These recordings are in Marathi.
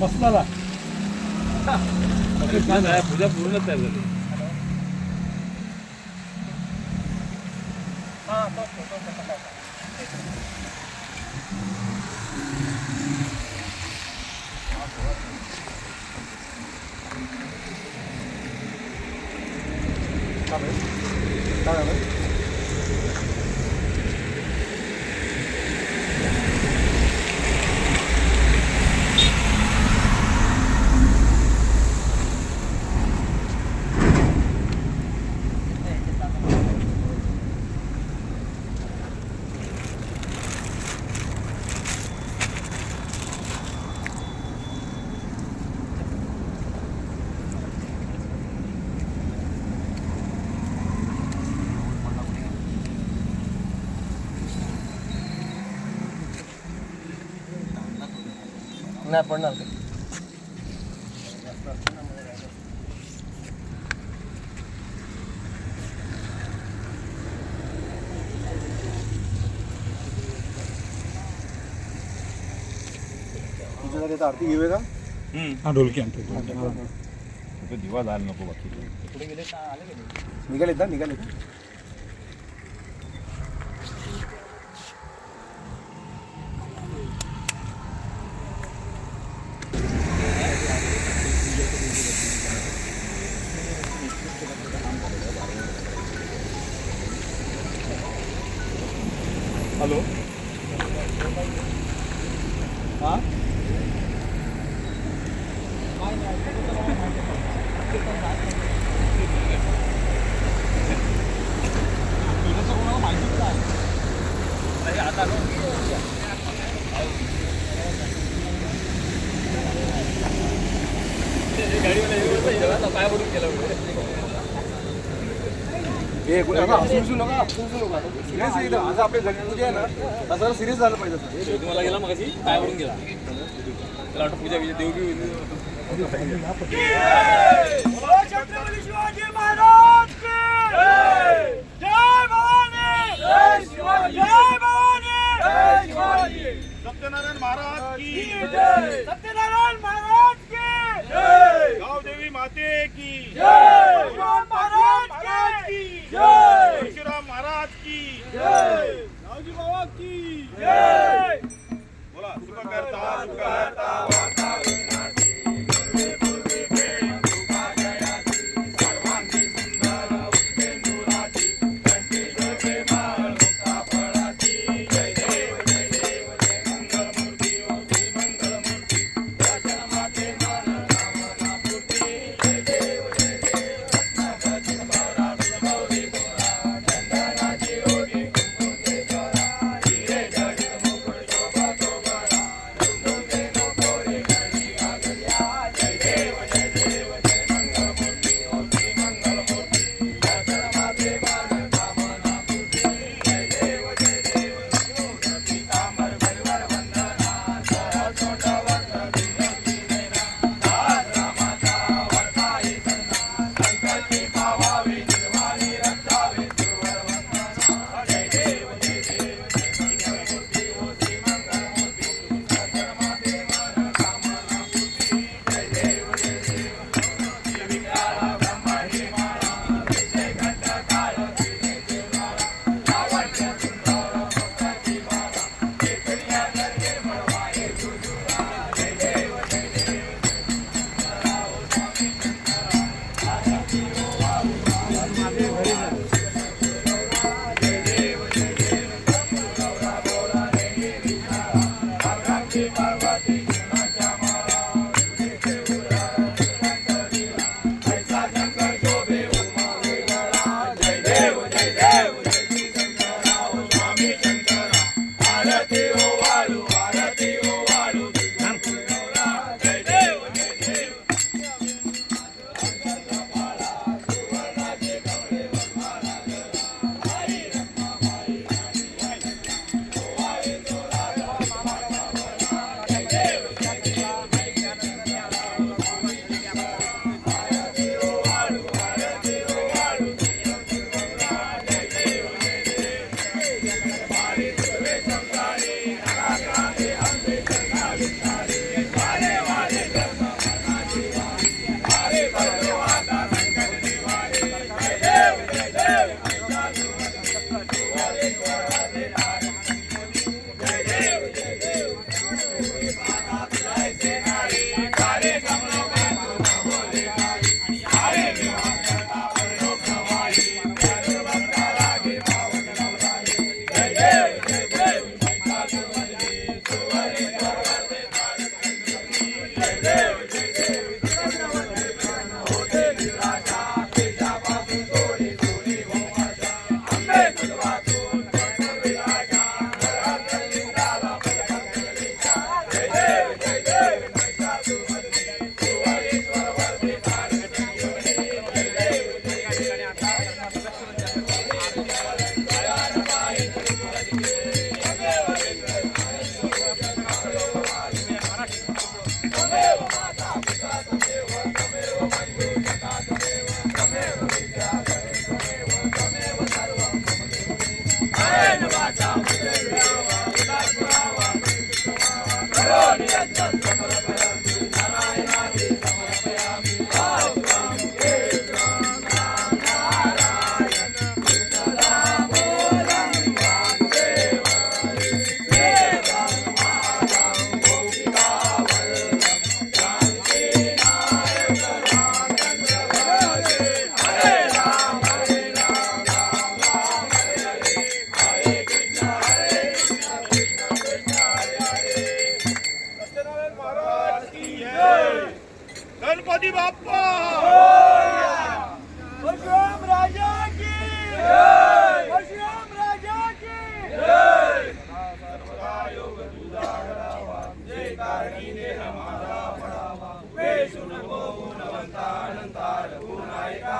मसाला पूजा पूर्ण तयार झाली. দাঁড়াবেন नाही पडणार ते. आरती घेऊया का? हा ढोलकी आणतो. दिवा जायला नको बाकी. निघालेत ना निघालेत. हॅलो हा हे सिरियस आहे इथं आज आपल्या घरी आहे ना आज सिरियस झालं पाहिजे तुम्हाला गेला मग काय गेला त्याला वाटतं पूजा बिजा देव बी महाराज! सत्यनारायण महाराज की जय. सत्यनारायण महाराज की जय. गावदेवी माते की महाराज की जय परशुराम महाराज की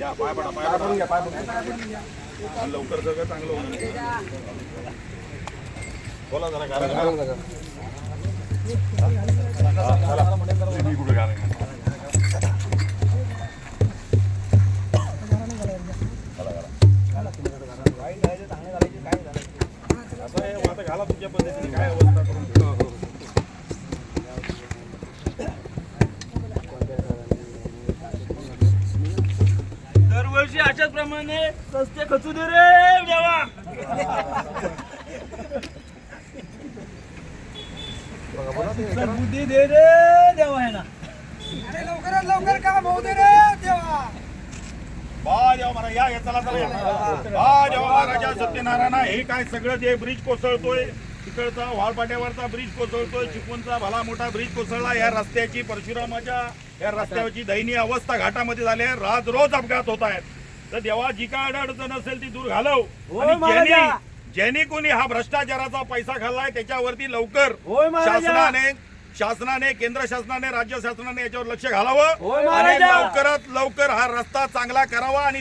या पाय पडा पाय पडा. आणि लवकर सगळं चांगलं होणार बोला जरा कारण असं आहे, आता घाला तुझ्या पद्धतीने काय अवस्था करून दरवर्षी अशाच प्रमाणे सस्ते खचू दे रे देवा. बुद्धी दे रे देवा आहे ना लवकरात लवकर काम होऊ दे रे देवा. बा देवा महाराज या या, चला चला या. बा देवा महाराजा सत्यनारायण हे काय सगळं जे ब्रिज कोसळतोय तिकडचा वाळपाट्यावरचा ब्रिज कोसळतोय चिपळूणचा भला मोठा ब्रिज कोसळला या रस्त्याची परशुरामाच्या या रस्त्याची दयनीय अवस्था घाटामध्ये झाली आहे राज रोज अपघात होत आहेत तर देवा जी काय अडचण असेल ती दूर घालव. ज्यांनी कोणी हा भ्रष्टाचाराचा पैसा खाल्लाय त्याच्यावरती लवकर. शासनाने शासनाने केंद्र शासनाने राज्य शासनाने याच्यावर लक्ष घालावं आणि. लवकरात लवकर हा रस्ता चांगला करावा आणि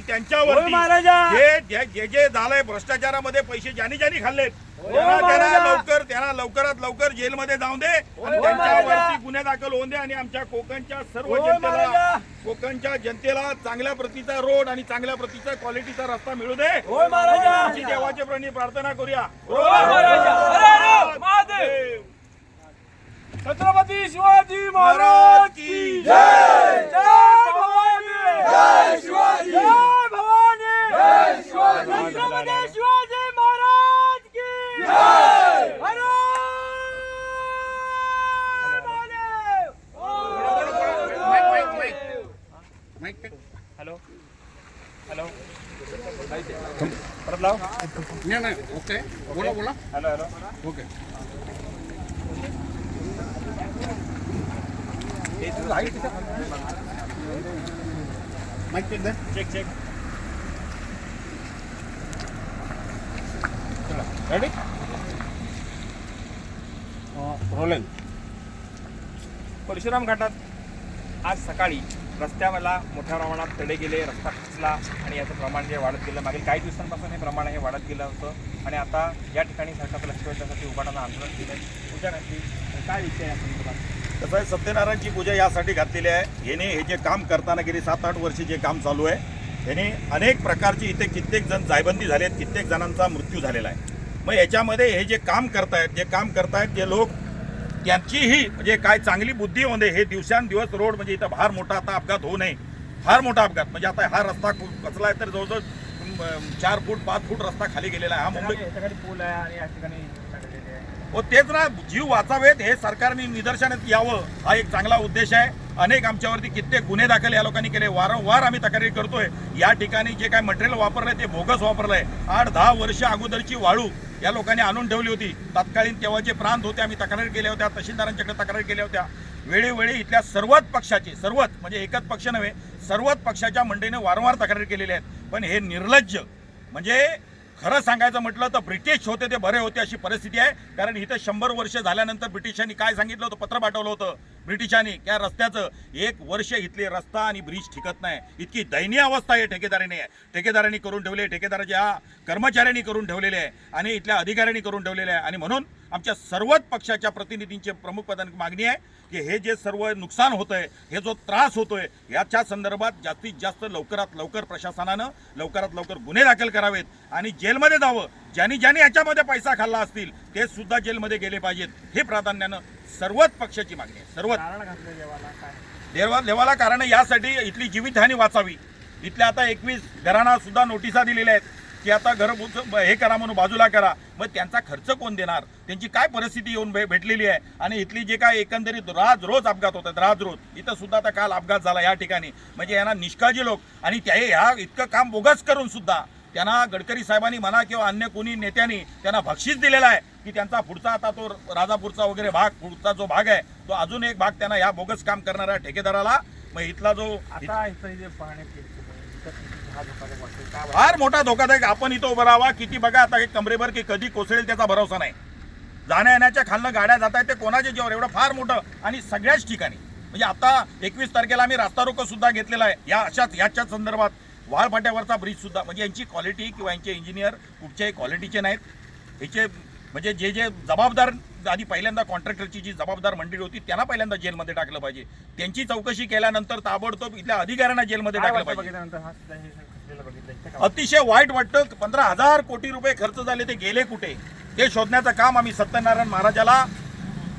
जे- जे जे झालंय भ्रष्टाचारामध्ये पैसे ज्यांनी ज्यांनी खाल्लेत त्यांना त्यांना. लवकर त्यांना लवकरात लवकर जेलमध्ये जाऊन दे आणि महाराजा. त्यांच्यावरती गुन्हे दाखल होऊन दे आणि आमच्या कोकणच्या सर्व होय जनतेला. कोकणच्या जनतेला चांगल्या प्रतीचा रोड आणि चांगल्या प्रतीचा क्वालिटीचा रस्ता मिळू दे. अशी देवाचे प्रणी प्रार्थना करूया. छत्रपती शिवाजी महाराज की जय. भवानी. जय शिवाजी. भवानी. छत्रपती की जय हर महादेव हॅलो हॅलो परत लाव नाही नाही ओके बोला बोला hello hello okay mic check दे check check ready rolling Parshuram घाटात आज सकाळी रस्त्याला मोठ्या प्रमाणात तडे गेले रस्ता खचला आणि याचं प्रमाण जे वाढत गेलं मागील काही दिवसांपासून हे प्रमाण हे वाढत गेलं होतं. आणि आता या ठिकाणी सरकारचं लक्ष वेधण्यासाठी उभाटानं आंदोलन केलं पूजा घातली काय विषय आहे या संदर्भात? आहे सत्यनारायणची पूजा यासाठी घातलेली आहे. याने हे जे काम करताना गेली सात आठ वर्षी जे काम चालू आहे याने अनेक प्रकारची इथे कित्येक जण जायबंदी झाले आहेत कित्येक जणांचा मृत्यू झालेला आहे. मग याच्यामध्ये हे जे काम करतायत जे काम करतायत ते लोक त्यांचीही म्हणजे काय चांगली बुद्धी होते हे दिवसांदिवस रोड म्हणजे इथं फार मोठा आता अपघात होऊ नये. फार मोठा अपघात. म्हणजे आता हा रस्ता कचला आहे तर जवळजवळ चार फूट पाच फूट रस्ता खाली गेलेला आहे. हा मुंबई पूल आहे आणि या ठिकाणी टाकलेले आहे. हो तेच ना. जीव वाचावेत. हे सरकारने निदर्शनात यावं. हा एक चांगला उद्देश आहे. अनेक आमच्यावरती कित्येक गुन्हे दाखल या लोकांनी केले. वारंवार आम्ही तक्रारी करतोय. या ठिकाणी जे काय मटेरियल वापरलंय ते बोगस वापरलंय. आठ दहा वर्ष अगोदरची वाळू. या लोकांनी आणून ठेवली होती. तत्कालीन तेव्हा जे प्रांत होते आम्ही तक्रारी केल्या होत्या तहसीलदारांच्याकडे तक्रारी केल्या होत्या. वेळोवेळी इथल्या सर्वच पक्षाचे सर्वच म्हणजे एकच पक्ष नव्हे सर्वच पक्षाच्या मंडळीने वारंवार तक्रारी केलेल्या आहेत. पण हे निर्लज्ज म्हणजे खरं सांगायचं म्हटलं तर ब्रिटिश होते ते बरे होते अशी परिस्थिती आहे. कारण इथं शंभर वर्ष झाल्यानंतर ब्रिटिशांनी काय सांगितलं होतं? पत्र पाठवलं होतं. ब्रिटिशांनी त्या रस्त्याचं एक वर्ष इथले रस्ता आणि ब्रिज ठिकत नाही. इतकी दयनीय अवस्था आहे ठेकेदाराने. आहे ठेकेदारांनी करून ठेवले ठेकेदाराच्या कर्मचाऱ्यांनी करून ठेवलेले आहे आणि इथल्या अधिकाऱ्यांनी करून ठेवलेले आहे. आणि म्हणून आमच्या सर्वच पक्षाच्या प्रतिनिधींचे प्रमुख पदांची मागणी आहे. की हे जे सर्व नुकसान होतंय हे जो त्रास होतोय याच्या संदर्भात जास्तीत जास्त लवकरात लवकर प्रशासनानं लवकरात लवकर गुन्हे दाखल करावेत आणि जेलमध्ये जावं. ज्यांनी ज्यांनी याच्यामध्ये पैसा खाल्ला असतील ते सुद्धा जेलमध्ये गेले पाहिजेत. हे प्राधान्यानं सर्वच पक्षाची मागणी आहे. सर्वच. देवाला कारण यासाठी इथली जीवितहानी वाचावी. इथल्या आता एकवीस घरांना सुद्धा नोटिसा दिलेल्या आहेत. की आता घर हे करा म्हणून बाजूला करा. मग त्यांचा खर्च कोण देणार? त्यांची काय परिस्थिती येऊन भे- भेटलेली आहे? आणि इथली जे काय एकंदरीत राज रोज अपघात होतात राज रोज इथं सुद्धा आता काल अपघात झाला या ठिकाणी. म्हणजे यांना निष्काळजी लोक आणि त्या ह्या इतकं काम बोगस करून सुद्धा त्यांना गडकरी साहेबांनी म्हणा किंवा अन्य कोणी नेत्यांनी त्यांना बक्षीस दिलेला आहे की त्यांचा पुढचा आता तो राजापूरचा वगैरे भाग पुढचा जो भाग आहे तो अजून एक भाग त्यांना या बोगस काम करणाऱ्या ठेकेदाराला मग इथला जो आता इथं जे पाहण्यात फार मोठा धोकादायक आपण इथं उभं राहावा. किती बघा आता एक कमरेभर की कधी कोसळेल त्याचा भरोसा नाही. जाण्या येण्याच्या खालनं गाड्या जात आहेत ते कोणाच्या जीवावर? एवढं फार मोठं आणि सगळ्याच ठिकाणी. म्हणजे आता एकवीस तारखेला आम्ही रास्ता रोको सुद्धा घेतलेला आहे. या अशाच याच्याच संदर्भात वाळफाट्यावरचा ब्रिज सुद्धा. म्हणजे यांची क्वालिटी किंवा यांचे इंजिनियर कुठच्याही क्वालिटीचे नाहीत. याचे म्हणजे जे जे जबाबदार आधी पहिल्यांदा कॉन्ट्रॅक्टरची जी जबाबदार मंडळी होती त्यांना पहिल्यांदा जेलमध्ये टाकलं पाहिजे. त्यांची चौकशी केल्यानंतर ताबडतोब इथल्या अधिकाऱ्यांना जेलमध्ये टाकलं पाहिजे. अतिशय वाईट वाटतं. पंधरा हजार कोटी रुपये खर्च झाले ते गेले कुठे? ते शोधण्याचं काम आम्ही सत्यनारायण महाराजाला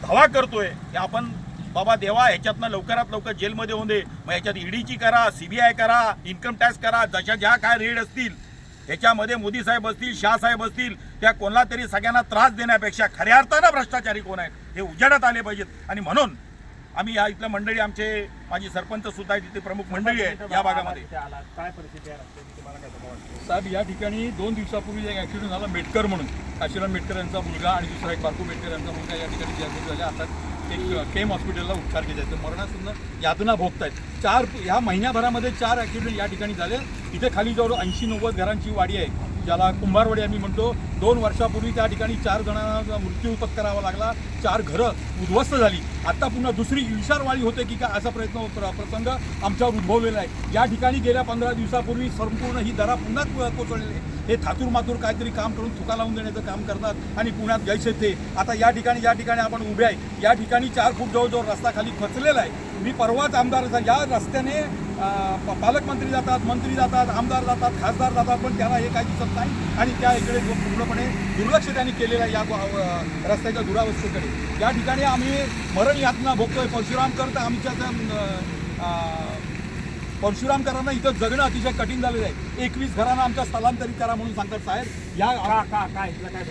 धावा करतोय. की आपण बाबा देवा ह्याच्यातनं लवकरात लवकर जेलमध्ये होऊन दे. मग ह्याच्यात ईडीची करा सीबीआय करा इन्कम टॅक्स करा जशा ज्या काय रेड असतील. ह्याच्यामध्ये मोदी साहेब असतील शाह साहेब असतील त्या कोणाला तरी सगळ्यांना त्रास देण्यापेक्षा खऱ्या अर्थानं भ्रष्टाचारी कोण आहेत हे उजेडात आले पाहिजेत. आणि म्हणून आम्ही या इथल्या मंडळी आमचे माझी सरपंच सुद्धा आहे तिथे प्रमुख मंडळी आहे या भागामध्ये. काय परिस्थिती साहेब या ठिकाणी दोन दिवसापूर्वी एक ॲक्सिडेंट झाला मेटकर म्हणून. काशीराम मेटकर यांचा मुलगा आणि दुसरा एक बारकू मेटकर यांचा मुलगा या ठिकाणी जखमी झाले आता एक केम हॉस्पिटलला उपचार केले आहेत. मरणासुद्धा यातना आहेत चार ह्या महिन्याभरामध्ये चार ॲक्सिडेंट या ठिकाणी झाले. इथे खाली जवळ ऐंशी नव्वद घरांची वाडी आहे. ज्याला कुंभारवाडी आम्ही म्हणतो. दोन वर्षापूर्वी त्या ठिकाणी चार जणांना मृत्यू पत्करावा लागला. चार घरं उद्ध्वस्त झाली. आता पुन्हा दुसरी विशारवाळी होते की का असा प्रयत्न प्रसंग आमच्यावर उद्भवलेला आहे. या ठिकाणी गेल्या पंधरा दिवसापूर्वी संपूर्ण ही दरा पुन्हा कोसळलेली आहे. हे थातूर मातूर काहीतरी काम करून थुका लावून देण्याचं काम करतात आणि पुण्यात जायचे ते. आता या ठिकाणी या ठिकाणी आपण उभे आहे. या ठिकाणी चार फूट जवळजवळ रस्ता खाली खचलेला आहे. मी परवाच आमदार या रस्त्याने प- पालकमंत्री जातात मंत्री जातात आमदार जातात खासदार जातात पण त्यांना हे काही दिसत नाही आणि त्या इकडे पूर्णपणे दुर्लक्ष त्यांनी केलेलं आहे या रस्त्याच्या दुरावस्थेकडे. या ठिकाणी आम्ही मरण यातना भोगतोय. परशुराम करता आमच्या परशुरामकरांना इथं जगणं अतिशय कठीण झालेलं आहे. एकवीस घरांना आमच्या स्थलांतरित करा म्हणून सांगतात साहेब. या का का काय काय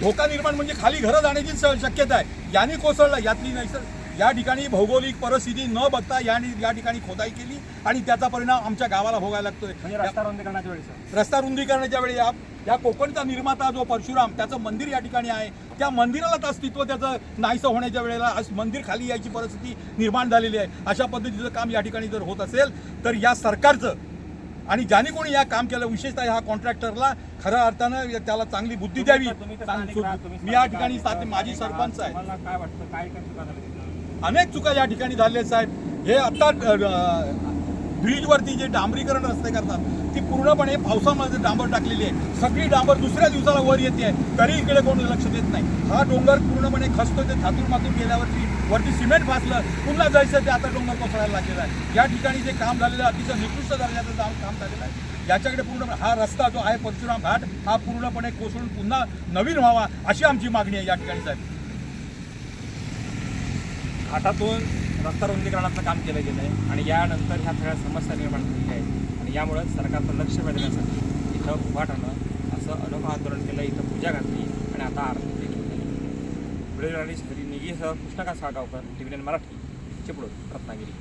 धोका निर्माण म्हणजे खाली घरं जाण्याची शक्यता आहे. याने कोसळला यातली नाही सर. या ठिकाणी भौगोलिक परिस्थिती न बघता याने या ठिकाणी खोदाई केली आणि त्याचा परिणाम आमच्या गावाला भोगायला लागतोय. म्हणजे रस्ता रुंदी करण्याच्या वेळेस रस्ता रुंदीकरणाच्या वेळी या या कोकणचा निर्माता जो परशुराम त्याचं मंदिर या ठिकाणी आहे. त्या मंदिरालाच अस्तित्व त्याचं नाहीसं होण्याच्या वेळेला आज मंदिर खाली यायची परिस्थिती निर्माण झालेली आहे. अशा पद्धतीचं काम या ठिकाणी जर होत असेल तर या सरकारचं आणि ज्याने कोणी या काम केलं विशेषतः ह्या कॉन्ट्रॅक्टरला खऱ्या अर्थानं त्याला चांगली बुद्धी द्यावी. मी या ठिकाणी माझी सरपंच आहे. काय वाटतं काय अनेक चुका या ठिकाणी झालेल्या आहेत, साहेब हे आता ब्रिजवरती जे डांबरीकरण रस्ते करतात ती पूर्णपणे पावसामध्ये डांबर टाकलेली आहे. सगळी डांबर दुसऱ्या दिवसाला वर येते आहे. तरी इकडे कोण लक्ष देत नाही. हा डोंगर पूर्णपणे खचतो ते थातूर मातून गेल्यावरती वरती सिमेंट फासलं पुन्हा जायचं ते आता डोंगर कोसळायला लागलेला आहे. या ठिकाणी जे काम झालेलं आहे, अतिशय निकृष्ट दर्जाचं काम काम झालेलं आहे. याच्याकडे पूर्ण हा रस्ता जो आहे परशुराम घाट हा पूर्णपणे कोसळून पुन्हा नवीन व्हावा अशी आमची मागणी आहे या ठिकाणी साहेब. घाटातून रस्ता रुंदीकरणाचं काम केलं गेलं आहे आणि यानंतर ह्या सगळ्या समस्या निर्माण झालेल्या आहेत. आणि यामुळं सरकारचं लक्ष वेधण्यासाठी इथं उभाटानं असं अनोखं आंदोलन केलं इथं पूजा घातली आणि आता आरती देखील केली. व्हिडिओ जर्नलिस्ट हरी निगीसह कृष्णका साळगावकर टी व्ही मराठी चिपळूण रत्नागिरी.